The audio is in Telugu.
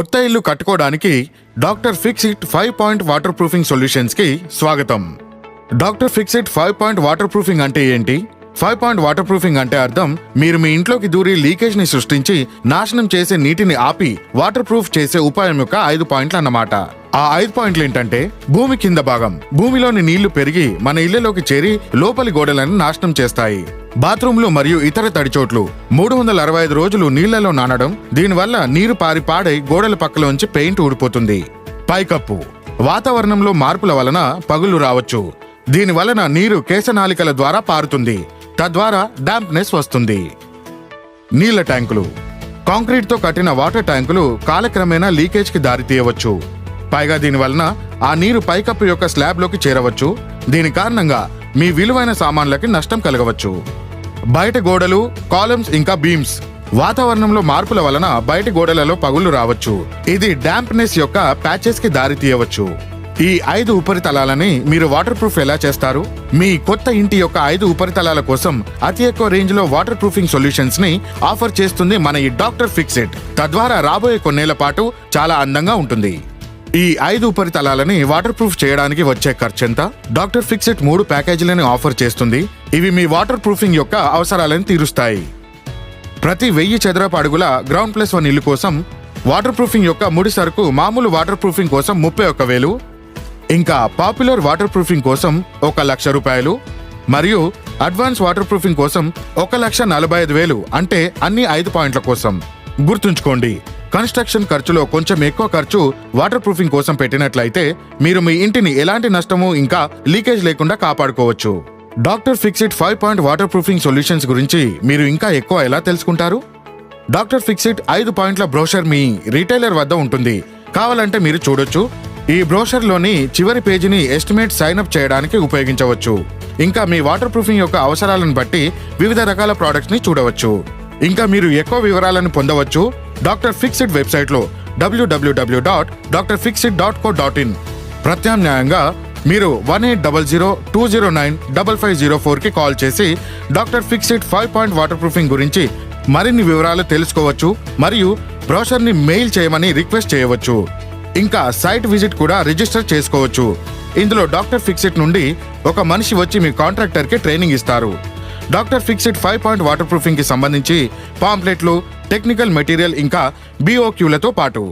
కొత్త ఇల్లు కట్టుకోవడానికి doctor Fixit five point water proofing సొల్యూషన్స్కి స్వాగతం. Doctor Fixit five point water proofing అంటే ఏంటి? ఫైవ్ పాయింట్ వాటర్ ప్రూఫింగ్ అంటే అర్థం మీరు మీ ఇంట్లోకి దూరి లీకేజ్ని సృష్టించి నాశనం చేసే నీటిని ఆపి వాటర్ ప్రూఫ్ చేసే ఉపాయం యొక్క ఐదు పాయింట్లు అన్నమాట. ఆ ఐదు పాయింట్లు ఏంటంటే భూమి కింద భాగం. భూమిలోని నీళ్ళు పెరిగి మన ఇళ్ళలోకి చేరి లోపలి గోడలను నాశనం చేస్తాయి. బాత్రూంలు మరియు ఇతర తడిచోట్లు. మూడు వందల అరవై ఐదు రోజులు నీళ్ళలో నానడం దీనివల్ల నీరు పారి పాడై గోడల పక్కలోంచి పెయింట్ ఊడిపోతుంది. పైకప్పు. వాతావరణంలో మార్పుల వలన పగులు రావచ్చు. దీని వలన నీరు కేశనాళికల ద్వారా పారుతుంది. తద్వారా డాంప్నెస్ వస్తుంది. నీళ్ళ ట్యాంకులు. కాంక్రీట్తో కట్టిన వాటర్ ట్యాంకులు కాలక్రమేణా లీకేజ్కి దారితీయవచ్చు పైగా దీని వలన ఆ నీరు పైకప్పు యొక్క స్లాబ్లోకి చేరవచ్చు. దీని కారణంగా మీ విలువైన సామాన్లకి నష్టం కలగవచ్చు. బయట గోడలు కాలమ్స్ ఇంకా బీమ్స్. వాతావరణంలో మార్పుల వలన బయట గోడలలో పగులు రావచ్చు. ఇది డాంప్నెస్ యొక్క ప్యాచెస్కి దారి తీయవచ్చు. ఈ ఐదు ఉపరితలాలని మీరు వాటర్ ప్రూఫ్ ఎలా చేస్తారు? మీ కొత్త ఇంటి యొక్క ఐదు ఉపరితలాల కోసం అతి ఎక్కువ రేంజ్లో వాటర్ ప్రూఫింగ్ సొల్యూషన్స్ని ఆఫర్ చేస్తుంది మన ఈ డాక్టర్ ఫిక్సెడ్ తద్వారా రాబోయే కొన్నేళ్ళ పాటు చాలా అందంగా ఉంటుంది. ఈ ఐదు ఉపరితలాలని వాటర్ ప్రూఫ్ చేయడానికి వచ్చే ఖర్చెంత డాక్టర్ ఫిక్సెట్ మూడు ప్యాకేజీలను ఆఫర్ చేస్తుంది. ఇవి మీ వాటర్ ప్రూఫింగ్ యొక్క అవసరాలను తీరుస్తాయి. ప్రతి వెయ్యి చదరపు అడుగుల గ్రౌండ్ ప్లస్ వన్ ఇల్లు కోసం వాటర్ ప్రూఫింగ్ యొక్క ముడి సరుకు మామూలు వాటర్ ప్రూఫింగ్ కోసం ముప్పై ఒక్క వేలు ఇంకా పాపులర్ వాటర్ ప్రూఫింగ్ కోసం ఒక లక్ష రూపాయలు మరియు అడ్వాన్స్ వాటర్ ప్రూఫింగ్ కోసం ఒక లక్ష నలభై ఐదు వేలు అంటే అన్ని ఐదు పాయింట్ల కోసం. గుర్తుంచుకోండి. కన్స్ట్రక్షన్ ఖర్చులో కొంచెం ఎక్కువ ఖర్చు వాటర్ ప్రూఫింగ్ కోసం పెట్టినట్లయితే మీరు మీ ఇంటిని ఎలాంటి నష్టము ఇంకా లీకేజ్ లేకుండా కాపాడుకోవచ్చు. Doctor Fixit five point water proofing solutions గురించి మీరు ఇంకా ఎక్కువ ఎలా తెలుసుకుంటారు? డాక్టర్ ఫిక్సిట్ ఐదు పాయింట్ల బ్రోషర్ మీ రీటైలర్ వద్ద ఉంటుంది. కావాలంటే మీరు చూడొచ్చు. ఈ బ్రోషర్లోని చివరి పేజీని ఎస్టిమేట్ సైన్అప్ చేయడానికి ఉపయోగించవచ్చు. ఇంకా మీ వాటర్ ప్రూఫింగ్ యొక్క అవసరాలను బట్టి వివిధ రకాల ప్రోడక్ట్స్ని చూడవచ్చు. ఇంకా మీరు ఎక్కువ వివరాలను పొందవచ్చు డాక్టర్ ఫిక్సిడ్ వెబ్సైట్లో W W W dot doctor Fixit dot co dot in ప్రత్యామ్నాయంగా మీరు one eight double zero two zero nine double five zero ఫోర్కి కాల్ చేసి doctor Fixit five point water proofing గురించి మరిన్ని వివరాలు తెలుసుకోవచ్చు మరియు బ్రోషర్ని మెయిల్ చేయమని రిక్వెస్ట్ చేయవచ్చు. ఇంకా సైట్ విజిట్ కూడా రిజిస్టర్ చేసుకోవచ్చు. ఇందులో డాక్టర్ ఫిక్సిట్ నుండి ఒక మనిషి వచ్చి మీ కాంట్రాక్టర్కి ట్రైనింగ్ ఇస్తారు. Doctor Fixit five point water ప్రూఫింగ్కి సంబంధించి పాంప్లెట్లు టెక్నికల్ మెటీరియల్ ఇంకా బీఓక్యూలతో పాటు.